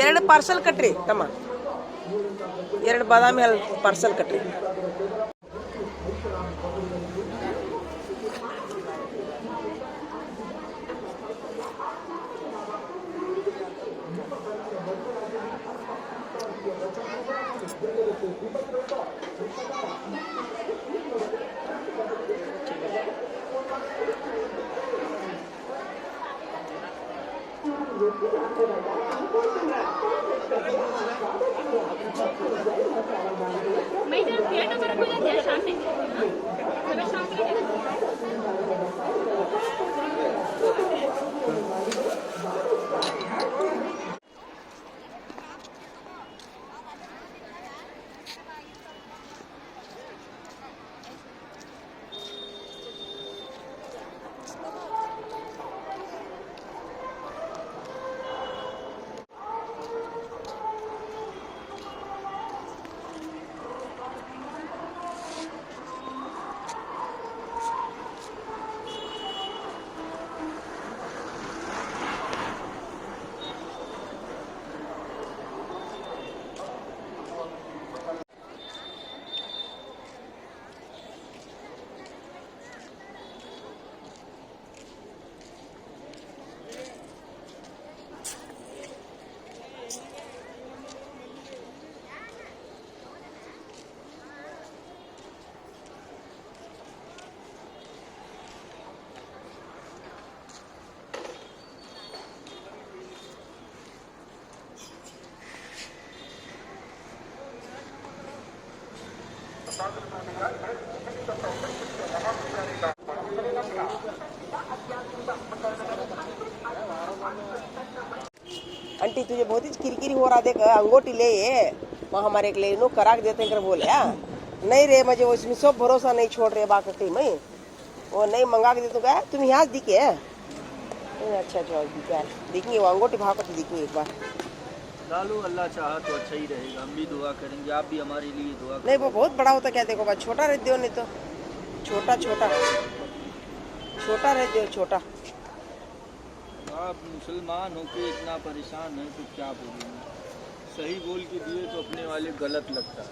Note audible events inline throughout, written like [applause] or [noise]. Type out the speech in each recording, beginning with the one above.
ಎರಡು ಪಾರ್ಸಲ್ ಕಟ್ರಿ ತಮ್ಮ ಎರಡು ಬಾದಾಮಿ ಹಾಲು ಪಾರ್ಸಲ್ ಕಟ್ರಿ मैं इधर पेट नंबर को लेते हैं शाम में सुबह शाम आंटी तुझे बहुत ही किरकिरी हो रहा देख अंगूठी ले ये। हमारे के लिए नो कराक देते कर बोले हाँ नहीं रे मुझे उसमें सब भरोसा नहीं छोड़ रहे बाकी मैं। वो नहीं मंगा के दे तो क्या? तुम यहाँ दिखे ए, अच्छा अच्छा दिखा देखेंगे वो अंगोटी भाव कर देखेंगे एक बार। डालो अल्लाह चाहा तो अच्छा ही रहेगा। हम भी दुआ करेंगे आप भी हमारे लिए दुआ नहीं वो बहुत बड़ा होता क्या देखो छोटा रहते हो नहीं तो। छोटा छोटा। छोटा रहते हो छोटा। आप मुसलमान होके इतना परेशान है तो क्या बोलेंगे सही बोल के दिए तो अपने वाले गलत लगता है।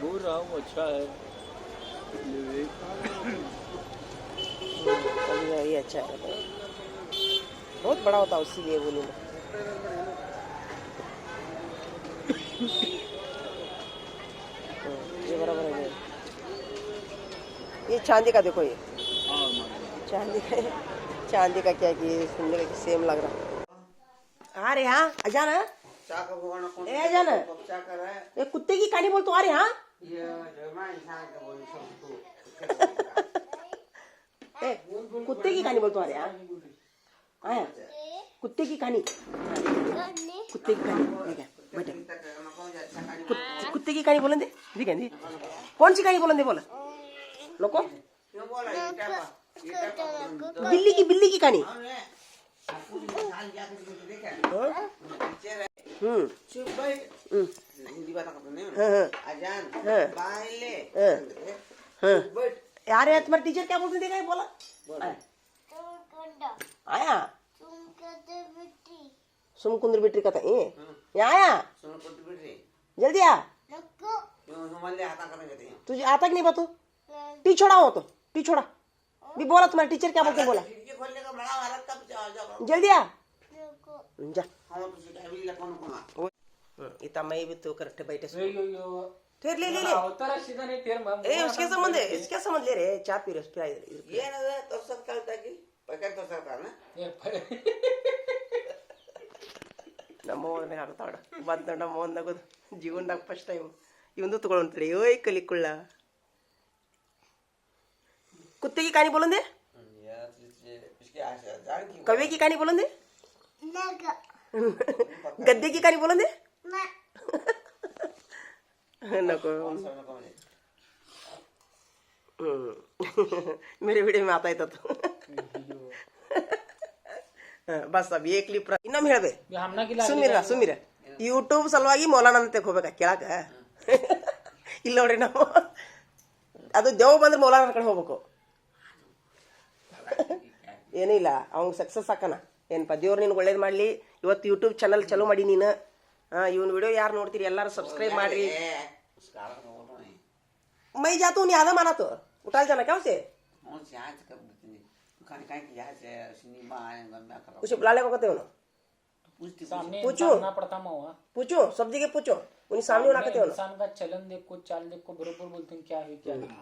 बोल रहा हूँ अच्छा है। एक अच्छा है। बहुत बड़ा होता है इसीलिए बोली मैं। हम्म, ये बराबर है। ये। चांदी का देखो ये। हाँ चांदी का चांदी का क्या कि सुनने का सेम लग रहा। अरे हाँ अजान है ए अजान ये कुत्ते की कहानी बोल तो आ रहे हाँ कुत्ते की कहानी बोल तो आ रहे हाँ आया कुत्ते की कहानी। कुत्ते की कहानी। बैठे। कुत्ते की कहानी बोलेंगे ठीक है जी कौन सी कहानी बोलेंगे बोला। लोको बिल्ली की बिल्ली की कहानी। हाँ? हम्म। हम्म, हाँ, हाँ, हाँ। यार यार तुम्हारे टीचर क्या बोलते देखा बोला। आया? सुमकुंद्र बिट्री का था ये? यहाँ आया? जल्दी आ। तुझे आता कि नहीं बातू टी छोड़ा हो तो टी छोड़ा भी बोला तुम्हारे टीचर क्या बोलते बोला जल्दी आ जा हम्म, इतना मैं भी तो करते बैठे सो फिर ले ले ले ए उसके संबंध है इसके संबंध ले रहे चाय पी रहे पिला इधर। ಏನದ ತೋರ್ಸಕ್ ಕಲ್ತಾಗಿ ಬೇಕಾದ್ರೆ ತೋರ್ಸಕ್ಕಾನ ನಮ್ಮ ಮೋಹನ್ದಾಗ ಆಗ್ತಾಳ ಬಂದ ನಮ್ಮ ಮೋಹನ್ದಾಗ ಜೀವನದಾಗ ಫಸ್ಟ್ ಟೈಮ್ ಇವಂದು ತಗೊಳ್ತಾರೆ ಓಯ್ ಕಲಿಕುಳ್ಳ ಕುತ್ತಿಗೆ ಕಾಣಿ ಬೋಲಂದೆ असं जाण की कवी की कहानी बोलून दे गद्दे की कहानी बोलून दे नको कोण नको म्हणे हम्म. मेरे वीडियो में आता है तो ಬಸ್ ಅಬ್ ಏ ಕ್ಲಿಪ್ ಇನ್ನೊಮ್ಮೆ ಹೇಳ್ಬೆ ಸುಮ್ಮಿರ ಸುಮ್ಮಿರ ಯೂಟ್ಯೂಬ್ ಸಲುವಾಗಿ ಮೌಲಾನ ಅಂತ ಹೋಗ್ಬೇಕ ಕೇಳಾಕ [laughs] ಇಲ್ಲಿ ನೋಡ್ರಿ ನಾವು ಅದು ದೇವ್ ಬಂದ್ರೆ ಮೌಲಾನ ಕಡೆ ಹೋಗ್ಬೇಕು ಏನಿಲ್ಲ ಅವ್ನ್ ಸಕ್ಸಸ್ ಆಕನ ಏನಪ್ಪ ದೇವ್ರು ನಿನ್ಗೆ ಒಳ್ಳೇದು ಮಾಡಲಿ ಇವತ್ತು ಯೂಟ್ಯೂಬ್ ಚಾನಲ್ ಚಲೋ ಮಾಡಿ ನೀನು ಇವನ್ ವಿಡಿಯೋ ಯಾರು ನೋಡ್ತೀರಿ ಎಲ್ಲರೂ ಸಬ್ಸ್ಕ್ರೈಬ್ ಮಾಡ್ರಿ ए, उसका अलग बोल रहा है ಮೈ ಜಾತು ನೀ ಆದ ಮಾನಾತು उठाल जाना क्या उसे और यहाँ से कब देते हैं दुकान कहीं की यहाँ से सिनेमा आएगा मैं कर रहा उसे बुला ले को कहते हो ना पूछती सामने पूछो। इंसान ना पड़ता महुआ पूछो सब जगह पूछो उन्हें सामने उन्हें कहते हो ना इंसान का चलन देखो चाल देखो बरोबर बोलते हैं क्या है क्या नहीं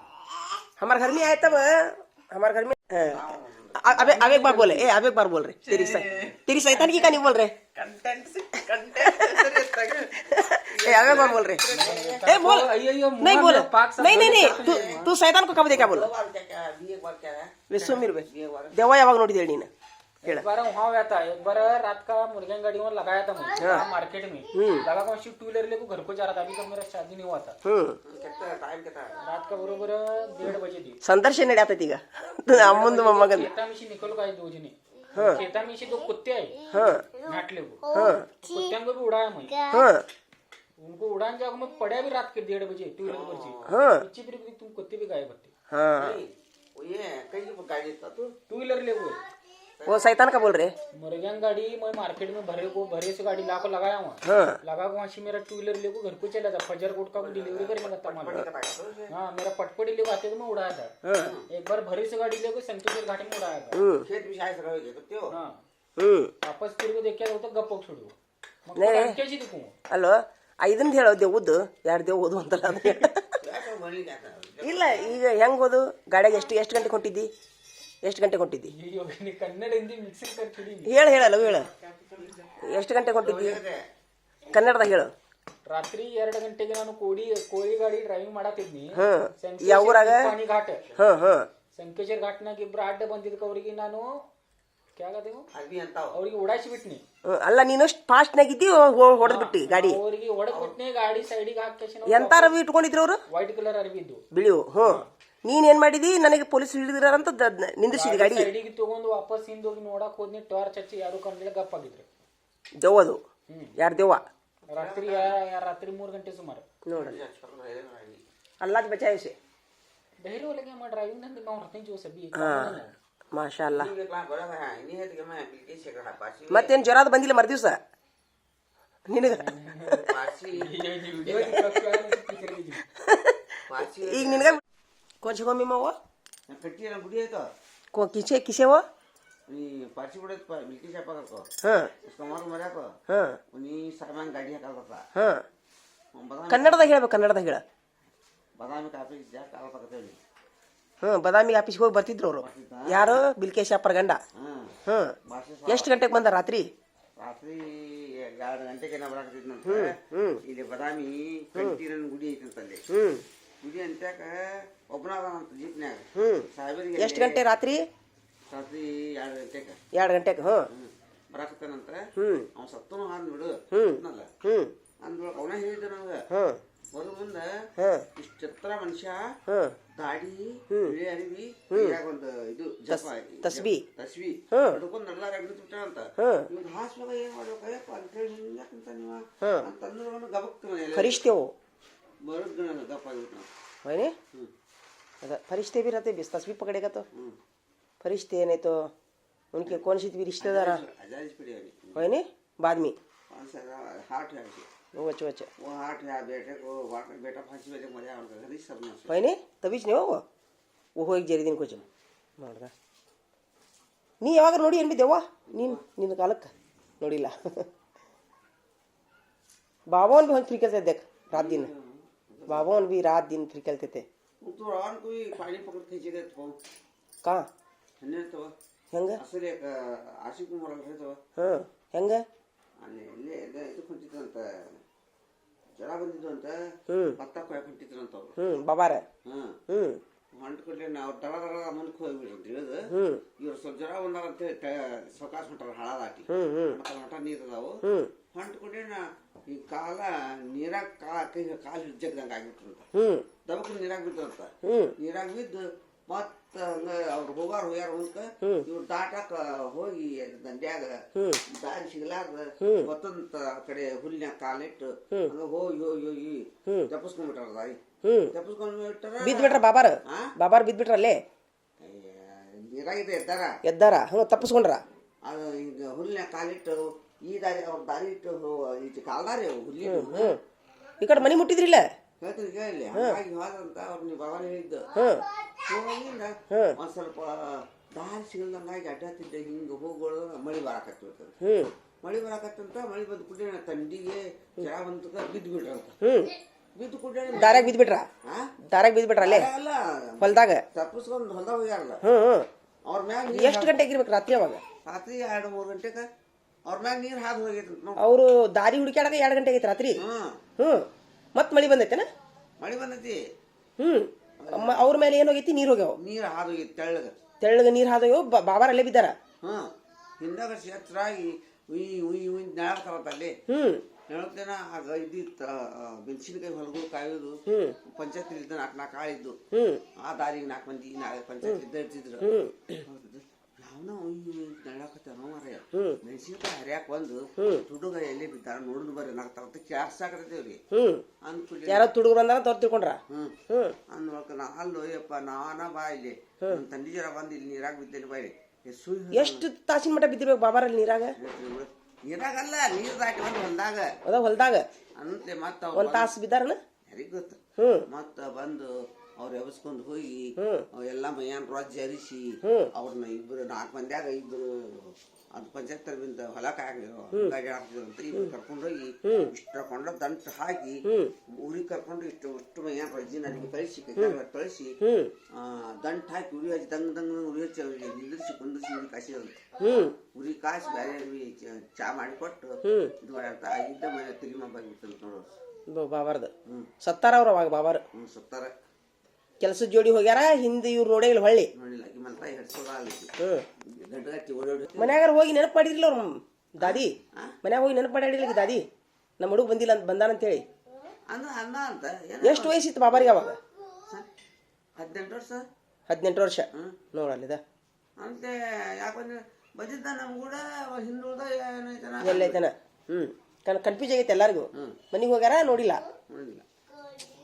हमारे घर में आए तब हमारे घर में हाँ। अ- अब अब एक बार बोले ए अब एक बार बोल रहे तेरी सै, तेरी सैतान की कहानी बोल रहे कंटेंट से कंटेंट से ए अब एक बार बोल रहे ए बोल नहीं बोल नहीं नहीं नहीं तू तू सैतान को कब देखा बोल दो बार क्या क्या है बी एक बार क्या है वे बे बी एक बार देवा यावाग नोटी देड़ी ना ಹೇಳ बार वहाँ रात का मुर्गन गाड़ी में. लगाया था मार्केट में शादी नहीं दो. कुत्ते आए नाटले कुत्ते को भी उड़ाया मैं उनको उड़ान जाकर मैं पड़ा भी रात के डेढ़ बजे टू व्हीलर पर तुम कुत्ते भी गायब होते. हाँ. ये कहीं गाड़ी था तू? टू व्हीलर ले वो सैतान का बोल रहे मुर्गन गाड़ी मैं मार्केट में भरे को भरे से गाड़ी ला को लगाया वहाँ हाँ लगा को वहाँ से मेरा टू व्हीलर लेको घर को चला था फजर कोट का डिलीवरी करने लगा था बड़ी माल कटा तो उसे हाँ मेरा पटपटी लेको आते तो मैं उड़ाया था हाँ एक बार भरे से गाड़ी लेको संतोषर घाटी में उड़ाया था हम्म खेत भी शायद रहोगे कुत्ते हो हाँ हम्म वापस फिर को देख के तो गप्प छोड़ो नहीं। कैसी दिखूँ ಅಲ್ವ ಐದನ್ ಹೇಳೋ ದೇವ್ದು ಎರಡು ದೇವ್ ಓದು ಅಂತಲ್ಲ ಅದು ಹೇಳು. यार तो बनी जाता है ಇಲ್ಲ ಈಗ ಹೆಂಗ್ ಹೋದು ಗಾಡಿಯಾಗ ಎಷ್ಟು ಎಷ್ಟು ಗಂಟೆ ಹೊಂಟಿದ್ದಿ ಎಷ್ಟು ಗಂಟೆ ಹೊಂಟಿದ್ದಿ? ಹೇಳು ಹೇಳಲ್ಲ ಹೇಳು. ಎಷ್ಟು ಗಂಟೆ ಕೊಟ್ಟಿದ್ದಿ ಕನ್ನಡದಾಗ ಹೇಳು. ರಾತ್ರಿ ಎರಡು ಗಂಟೆಗೆ ನಾನು ಕೋಳಿ ಕೋಳಿ ಗಾಡಿ ಡ್ರೈವಿಂಗ್ ಮಾಡತ್ತಿದ್ನಿ. ಯಾವ್ರಾಗ ಘಾಟ್. ಸಂಕೇಶ್ವರ್ ಘಾಟ್ನಾಗ ಇಬ್ರು ಅಡ್ಡ ಬಂದಿದ್ದಕ್ಕೆ ಅವ್ರಿಗೆ ನಾನು ಅವ್ರಿಗೆ ಓಡಾಸಿ ಬಿಟ್ನಿ ಅಲ್ಲ ನೀನು ಫಾಸ್ಟ್ ನಾಗಿದ್ದಿ ಹೊಡೆದ್ ಬಿಟ್ಟಿ ಗಾಡಿ? ಅವ್ರಿಗೆ ಹೊಡೆದ್ ಬಿಟ್ಟಿ ಗಾಡಿ ಸೈಡಿಗೆ ಹಾಕಿ ಎಂತ ಅರವಿ ಇಟ್ಕೊಂಡಿದ್ರು ಅವರು? ವೈಟ್ ಕಲರ್ ಅರವಿ ಇದ್ದು ಬಿಳಿವು ಹ್ಞೂ ನೀನ್ ಏನ್ ಮಾಡಿದಿ? ನನಗೆ ಪೊಲೀಸ್ ಹಿಡಿದಿರಂತ ನಿಂದಿಸಿದಿ ಗಾಡಿ. ಸೈಡಿಗೆ ತಗೊಂಡು ವಾಪಸ್ ಹಿಂದೋಗಿ ಹೋಗಿ ನೋಡಕ್ ಹೋದ್ನಿ ಟಾರ್ಚ್ ಹಚ್ಚಿ ಯಾರು ಕಂಡಿಲ್ಲ ಗಪ್ ಆಗಿದ್ರು. ದೆವ್ವ ಅದು. ಹ್ಮ್. ಯಾರು ದೆವ್ವ? ರಾತ್ರಿ ರಾತ್ರಿ ಮೂರು ಗಂಟೆ ಸುಮಾರು. ನೋಡ್ರಿ ಅಲ್ಲಾದ್ ಬಚಾಯಿಸಿ. ಬೇರೆ ಒಳಗೆ ಮಾ ಡ್ರೈವಿಂಗ್ ನಂದು ನಾವು ಹತ್ತನೇ ಜೋಸ ಬಿ ಹಾ. ಮಾಶಾ ಅಲ್ಲ ini kelas berapa ya ini है tiga mana pilih sih kerap pasti ಮತ್ತೇನ್ ಜ್ವರದ ಬಂದಿಲ್ಲ ಮರ್ದಿವ್ಸ ನಿನಗ? pasti [laughs] pasti ಈಗ ನಿನಗ ಕೊಚ್ಚ ಗೊಮ್ಮಿ ಗುಡಿ ಆಯ್ತ ಕೋ ಕಿಸೆ ಕಿಸೆವ ನೀ ಪಾರ್ಸಿ ಕೊಡ ಮಿಲ್ಕಿ ಶಾಪ್ ಹಾಕ ಹಾಂ ಕಮರ್ ಮರ್ಯಾಕ ಹಾಂ ನೀ ಸಾಮಾನ್ ಗಾಡಿ ಹಾಕಲ್ಲ ಹಾಂ ಕನ್ನಡದಾಗ ಹೇಳ್ಬೇಕು ಕನ್ನಡದಾಗ ಹೇಳ ಬದಾಮಿ ಕಾಫಿ ಜಾಸ್ತಿ ಕಾಲ ಹ್ಞೂ ಬದಾಮಿ ಆಫೀಸ್ಗೆ ಹೋಗಿ ಬರ್ತಿದ್ರು ಅವರು ಯಾರು ಬಿಲ್ಕೇಶ ಅಪ್ಪರ ಗಂಡ ಹ್ಞೂ ಎಷ್ಟು ಗಂಟೆಗೆ ಬಂದ ರಾತ್ರಿ ರಾತ್ರಿ ಎರಡು ಗಂಟೆಗೆ ಏನೋ ಬರಾಕತ್ತಿದ್ ಹ್ಞೂ ಇಲ್ಲಿ ಬದಾಮಿ ಗುಡಿ ಐತಿ ಅಂತಲ್ಲಿ ಹ್ಞೂ ಗುಡಿ ಅಂತಾಕ ಹ್ಞೂ ಎಷ್ಟು ಗಂಟೆ ರಾತ್ರಿ? ಎರಡು ಗಂಟೆಗೆ ಹ್ಞೂ ನಂತರ? ಹ್ಞೂ ಅವ್ನು ಸತ್ತನು ಹಾನ್ ಬಿಡು. ಅಲ್ಲ ಹ್ಞೂ ಅಂದ್ರೊಳಗೆ ಅವನ ಹೇಳಿದ ನನಗೆ ಹ್ಞೂ ಬರೋ ಮುಂದೆ ಇಷ್ಟು ಎತ್ತರ ಮನುಷ್ಯ ದಾಡಿ ಬಿಳಿ ಅರಿವಿ ಒಂದು ಇದು ತಸ್ಬಿ. ತಸ್ಬಿ. ಹಿಡ್ಕೊಂಡು ನಲ್ಲಾರ ಅಗ್ನಿ ತುಟ ಅಂತ. ಇವ್ನು ಹಾಸ್ಪದ ಏನ್ ಮಾಡ್ಬೇಕು ಅಂತ ಹೇಳಿ ಹಿಂಗಾಕಂತ ನೀವ? ಅಂತಂದ್ರೆ ಗಬಕ್ ಕರಿಸ್ತೇವು ಬರೋದ್ ಗಪ್ಪ ಆಗಿಬಿಟ್ಟು ನಾವು फरिश्ते भी रहते बिस तस्वीर पकड़ेगा तो हम्म। फरिश्ते नहीं तो उनके कौन सी भी रिश्तेदार हजार पड़ी वाली वही नहीं बाद में पाँच सौ हार्ट है ऐसे। वो अच्छा अच्छा वो हार्ट है बेटे को वाटर बेटा फांसी में मजा उनका घर ही सब ना वही नहीं तभी नहीं हो वो हो एक जरी दिन कुछ ನೋಡ್ದ ನೀ ಯಾವಾಗ ನೋಡಿ ಏನ್ ಬಿದ್ದೆವ್ವ ನೀನು ನಿನ್ನ ಕಾಲಕ್ಕೆ ನೋಡಿಲ್ಲ बाबोन भी हम फ्री खेलते देख रात दिन बाबोन भी रात दिन फ्री ಕುಂತೂರಾನ್ ಕುಯ್ ಪಾಣಿ ಪಕ್ಕದ ಕೈಸಿದೆ ತಗೋ. ಕಾ? ಹೆಣ್ಣೆ ಹೆಂಗ? ಅಸರಿ ಕುಮಾರ್ ಹೆಂಗ? ಅಲ್ಲಿ ಇದು ಕುಂತಿದ್ರಂತ ಜ್ವರ ಬಂದಿದ್ದು ಅಂತ ಭತ್ತ ಕೊಯ್ಯಕ್ ಹೊಂಟಿದ್ರಂತ ಅವ್ರು. ಹೊಂಟ ಕೊಡ್ಲಿ ನಾವು ದಳ ದಳ ಮುಂದಕ್ಕೆ ಇವ್ರು ಸ್ವಲ್ಪ ಜ್ವರ ಬಂದಾರ ಅಂತ ಹೇಳಿ ಸವಕಾಶ ಹೊಂಟಾರ ಹಳದಾಟಿ ನೀರು ಹ್ಮ್ ನಾ ಈ ಕಾಲ ನೀರಾಗ ಕೈ ಕಾಲು ಹಿಡ್ಜಗ್ದಂಗ ಆಗ್ಬಿಟ್ರಂತ ಹ್ಮ್. ದಬಕ್ ನೀರಾಗ ಅಂತ ನೀರಾಗ ಬಿದ್ದು ಮತ್ತ ಹಂಗ ಅವ್ರು ಹೋಗಾರ ಹೋಗ್ಯಾರ ಹೊಂದ್ಕ ಇವ್ರು ದಾಟಾಕ ಹೋಗಿ ದಂಡ್ಯಾಗ ದಾರಿ ಸಿಗಲಾರ್ದ ಮತ್ತೊಂದ ಕಡೆ ಹುಲ್ಲಿನ ಕಾಲಿಟ್ಟು ಹಂಗ ಹೋಗಿ ಹೋಗಿ ಹೋಗಿ ತಪ್ಪಿಸ್ಕೊಂಡ್ಬಿಟ್ಟಾರ ದಾರಿ. ಹ್ಮ್. ತಪ್ಪಿಸ್ಕೊಂಡ್ಬಿಟ್ಟಾರ ಬಿದ್ಬಿಟ್ರ ಬಾಬಾರ? ಬಾಬಾರ್ ಬಿದ್ಬಿಟ್ರ ಅಲ್ಲೇ ನೀರಾಗಿದೆ ಎದ್ದಾರ? ಎದ್ದಾರ. ಹ್ಞೂ ತಪ್ಪಿಸ್ಕೊಂಡ್ರ ಅದು ಈಗ ಹುಲ್ಲಿನ ಕಾಲಿಟ್ಟು ಈ ದಾರಿ ಅವ್ರ ದಾರಿ ಇಟ್ಟು ಈಚೆ ಕಾಲ್ದಾರಿ ಹುಲಿ ಈ ಕಡೆ ಮನಿ ಮುಟ್ಟಿದ್ರಿಲ್ಲ? ಹೇಳ್ತೀನಿ ಕೇಳಿ ಹಾಗಾಗಿ ಹೋದಂತ ಅವ್ರು ನೀವು ಬಾಬಾ ಹೇಳಿದ್ದು. ಹೋಗಿಂದ ಒಂದ್ ಸ್ವಲ್ಪ ದಾರಿ ಸಿಗಲ್ದಂಗಾಗಿ ಅಡ್ಡಾತಿದ್ದೆ ಹಿಂಗ ಹೋಗೋಳು ಮಳಿ ಬರಾಕತ್ತಿರ್ತದೆ ಮಳಿ ಬರಾಕತ್ತಂತ ಮಳಿ ಬಂದು ಕೂಡಲೇ ತಂಡಿಗೆ ಜರ ಬಂತಕ ಬಿದ್ದು ಬಿಡ್ರಂತ ಬಿದ್ದು ದಾರಾಗ ದಾರ್ಯಾಗ ಬಿದ್ಬಿಟ್ರ? ಹಾ ಬಿದ್ದು ಬಿಡ್ರ ಅಲ್ಲೇ? ಅಲ್ಲ. ಹೊಲ್ದಾಗ? ತಪ್ಪಿಸ್ಕೊಂಡು ಹೊಲ್ದಾಗ ಹೋಗ್ಯಾರಲ್ಲ. ಅವ್ರ ಮ್ಯಾಗ ಎಷ್ಟು ಗಂಟೆಗೆ ಇರ್ಬೇಕು ರಾತ್ರಿ ಅವಾಗ? ರಾತ್ರಿ ಎರಡು ಮೂರು ಗಂಟೆಗ ಅವ್ರ ಮ್ಯಾಗ ನೀರು ಹಾದು ಹೋಗೈತೆ ಅವರು ದಾರಿ ಹುಡುಕ್ಯಾಡಕ ಎರಡು ಗಂಟೆ ಆಗೈತೆ ರಾತ್ರಿ. ಹ್ಮ್. ಹ್ಮ್. ಮತ್ ಮಳಿ ಬಂದೈತೆನ? ಮಳಿ ಬಂದೈತಿ. ಹ್ಮ್. ಅಮ್ಮ- ಅವ್ರ ಮೇಲೆ ಏನ್ ಹೋಗೈತಿ? ನೀರ್ ಹೋಗ್ಯಾವ. ನೀರ್ ಹಾದು ಹೋಗೈತಿ ತೆಳ್ಳಗ. ತೆಳ್ಳಗ ನೀರ್ ಹಾದೋಗ್ಯಾವ ಬ- ಬಾಬಾರ್ ಅಲ್ಲೇ ಬಿದ್ದಾರ? ಹ್ಮ್. ಹಿಂದಾಗ ಎಚ್ಚರಾಗಿ ಉಯ್ ಉಯ್ ಉಯ್ ನೆಳಕ್ತಾವತ್ತ ಅಲ್ಲಿ. ಹ್ಮ್. ನೆಳಕ್ತೇನ ಆಗ ಇದ್ದಿತ್ತ ಮೆಣಸಿನಕಾಯಿ ಹೊಲಗಳು ಕಾಯೋದು. ಹ್ಮ್. ಪಂಚಾಯತ್ ಇದ್ದ ನಾಲ್ಕು ನಾಲ್ಕು ಆಳಿದ್ದು ಹ್ಮ್. ಆ ದಾರಿಗೆ ನಾಲ್ಕು ಮಂದಿ ಪಂಚಾಯತ್ ಇದ್ದ ಇರ್ತಿದ್ರು. ಯಾವನ ಉಯ್ ನೆಳಕತ್ತಾನ ಮಾರ್ಯ ಹ್ಮ್. ಮೆಣಸಿನಕಾಯಿ ಹರಿಯಾಕ ಬಂದು ತುಡುಗ ಎಲ್ಲಿ ಬಿದ್ದಾರ ನೋಡುದು ಬರ್ರಿ ನಾಗ್ತಾವ ಅಂತ ಕ್ಯಾರ್ಸಾಕತ್ತೇವ್ರಿ ಹ್ಮ್. ಅಂದ್ಕೂಡ್ಲೆ ಯಾರೋ ತುಡುಗರು ಬಂದಾರ ತೋರ್ ತಿಳ್ಕೊಂಡ್ರ? ಹ್ಮ್. ಹ್ಮ್. ಅಂದ್ವಲ್ಕ ನಾ ಅಲ್ಲೋ ಯಪ್ಪ ನಾನ ಬಾ ಇಲ್ಲಿ. ನನ್ ತಂದಿ ಜರ ಬಂದು ಇಲ್ಲಿ ನೀರಾಗ ಬಿದ್ದೇನೆ ಬಾಯಿ. ಸುಯ್ ಎಷ್ಟು ತಾಸಿನ ಮಟ್ಟ ಬಿದ್ದಿರ್ಬೇಕು ಬಾಬಾರಲ್ಲಿ ನೀರಾಗ? ನೀರಾಗಲ್ಲ ನೀರ್ ದಾಟಿ ಬಂದು ಹೊಲ್ದಾಗ. ಅದ ಹೊಲ್ದಾಗ? ಅಂತ್ಲೆ ಮತ್ತ ಒಂದ್ ತಾಸು ಬಿದ್ದಾರನ? ಯಾರಿಗ ಗೊತ್ತ? ಹ್ಮ್. ಮತ್ತ ಬಂದು ಅವ್ರು ಎಬ್ಸ್ಕೊಂಡ್ ಹೋಗಿ ಎಲ್ಲ ಮಯಾನ್ ರೋಜ್ ಜರಿಸಿ. ಅವ್ರನ್ನ ಇಬ್ರು ನಾಲ್ಕು ಮಂದ್ಯಾಗ ಇಬ್ರು ಅದ್ ಪಂಚಾಯತ್ ಬಿಂದ ಹೊಲಕ್ ಅಂತ ಇಬ್ರು ಕರ್ಕೊಂಡೋಗಿ ಇಷ್ಟ ಕೊಂಡ ದಂಟ ಹಾಕಿ ಉರಿ ಊರಿಗೆ ಕರ್ಕೊಂಡು ಇಷ್ಟು ಇಷ್ಟು ಮೈಯಾನ್ ರಜ್ಜಿನ ಅಡಿಗೆ ಕಳಿಸಿ ಕಳಿಸಿ ದಂಟ್ ದಂಟ ಹಾಕಿ ಉರಿ ಹಚ್ಚಿ ದಂಗ್ ದಂಗ್ ಉರಿ ಹಚ್ಚಿ ಅವ್ರಿಗೆ ನಿಲ್ಲಿಸಿ ಕುಂದಿರಿಸಿ ಉರಿ ಕಾಸಿದಂತ ಹ್ಮ್. ಉರಿ ಕಾಸಿ ಬೇರೆ ಚಾ ಮಾಡಿಕೊಟ್ಟು ಇದು ಇದ್ದ ಮನೆ ತಿರುಗಿ ಮಾಡ್ಬೇಕು ನೋಡೋರು ಬಾಬಾರ್ದು. ಸತ್ತಾರ ಅವ್ರ ಅವಾಗ ಬಾಬಾರ್. ಹ್ಞೂ ಸತ್ತಾರ. ಕೆಲ್ಸದ ಜೋಡಿ ಹೋಗ್ಯಾರ ಹಿಂದೆ ಇವ್ರು ನೋಡೇ ಇಲ್ಲ ಹೊಳ್ಳಿ. ಮನ್ಯಾಗಾರ ಹೋಗಿ ನೆನಪು ಮಾಡಿರ್ಲಿಲ್ಲ ಅವ್ರ ದಾದಿ. ಮನ್ಯಾಗ ಹೋಗಿ ನೆನಪು ಮಾಡಿರ್ಲಿಲ್ಲ ಈಗ ದಾದಿ. ನಮ್ಮ ಹುಡುಗ ಬಂದಿಲ್ಲ ಅಂತ ಅಂದ ಅಂತ. ಹೇಳಿ ಎಷ್ಟು ವಯಸ್ಸಿತ್ತು ಬಾಬಾರಿಗೆ ಅವಾಗ? ಹದಿನೆಂಟು ವರ್ಷ? ಹದಿನೆಂಟು ವರ್ಷ. ನೋಡಲ್ಲಿದ ಅಂತೆ ಯಾಕಂದ್ರೆ ಬಂದಿದ್ದ ನಮ್ಮ ಕೂಡ ಹಿಂದುಳ್ದ ಎಲ್ಲೈತನ ಹ್ಮ್. ಕನ್ ಕನ್ಫ್ಯೂಸ್ ಆಗೈತೆ ಎಲ್ಲರಿಗೂ. ಮನೆಗೆ ಹೋಗ್ಯಾರ ನೋಡಿಲ್ಲ ನೋಡಿಲ್ಲ ಮತ್ತೆ ಸಂಧ್ಯಾಗಡ್ಸಿ ಅವ್ರ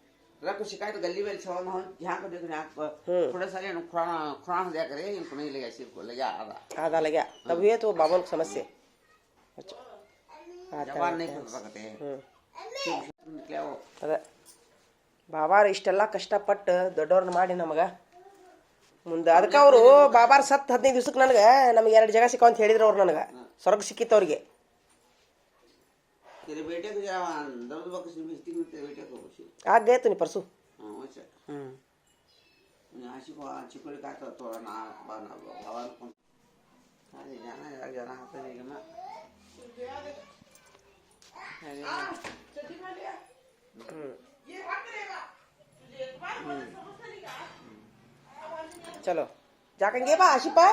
ಎಲ್ಲಕ್ಕೂ ಶಿಕಾಯ್ತು ಗಲ್ಲಿ ಮೇಲೆ ಸವಾಲ ಯಾ ಕೊಡ್ಬೇಕು ಯಾ ಕೊಡ ಸರಿ ಖುರಾಣ ಖುರಾಣ ಹೊದ್ಯಾಕ್ರೆ ಏನು ಕುಣಿಲಿಗೆ ಸಿರ್ಕು ಲಗ್ಯ ಅದ ಲಗ್ಯಾ ಲಗ್ಯ ತೋ ಬಾಬಲ್ ಸಮಸ್ಯೆ. ಅದ. ಬಾಬಾರ್ ಇಷ್ಟೆಲ್ಲ ಕಷ್ಟಪಟ್ಟು ದೊಡ್ಡವ್ರನ್ನ ಮಾಡಿ ನಮಗ. ಮುಂದ ಅದಕ್ಕೆ ಅವರು ಬಾಬಾರ್ ಸತ್ತು ಹದಿನೈದು ದಿವಸಕ್ಕೆ ನನಗೆ ನಮಗೆ ಎರಡು ಜಾಗ ಸಿಕ್ಕ ಅಂತ ಹೇಳಿದ್ರು ಅವ್ರು ನನಗೆ. ಸ್ವರ್ಗ ಸಿಕ್ಕಿತ್ತು ಅವ್ರಿಗೆ. तेरे बेटे को जरा दर्द बख्श मिस्टिंग में तेरे बेटे को आ गए परसों? हाँ, हम्म। से को का तो थोड़ा ना अरे जाना यार जाना हाथ नहीं करना हम्म। चलो। बा आशीपा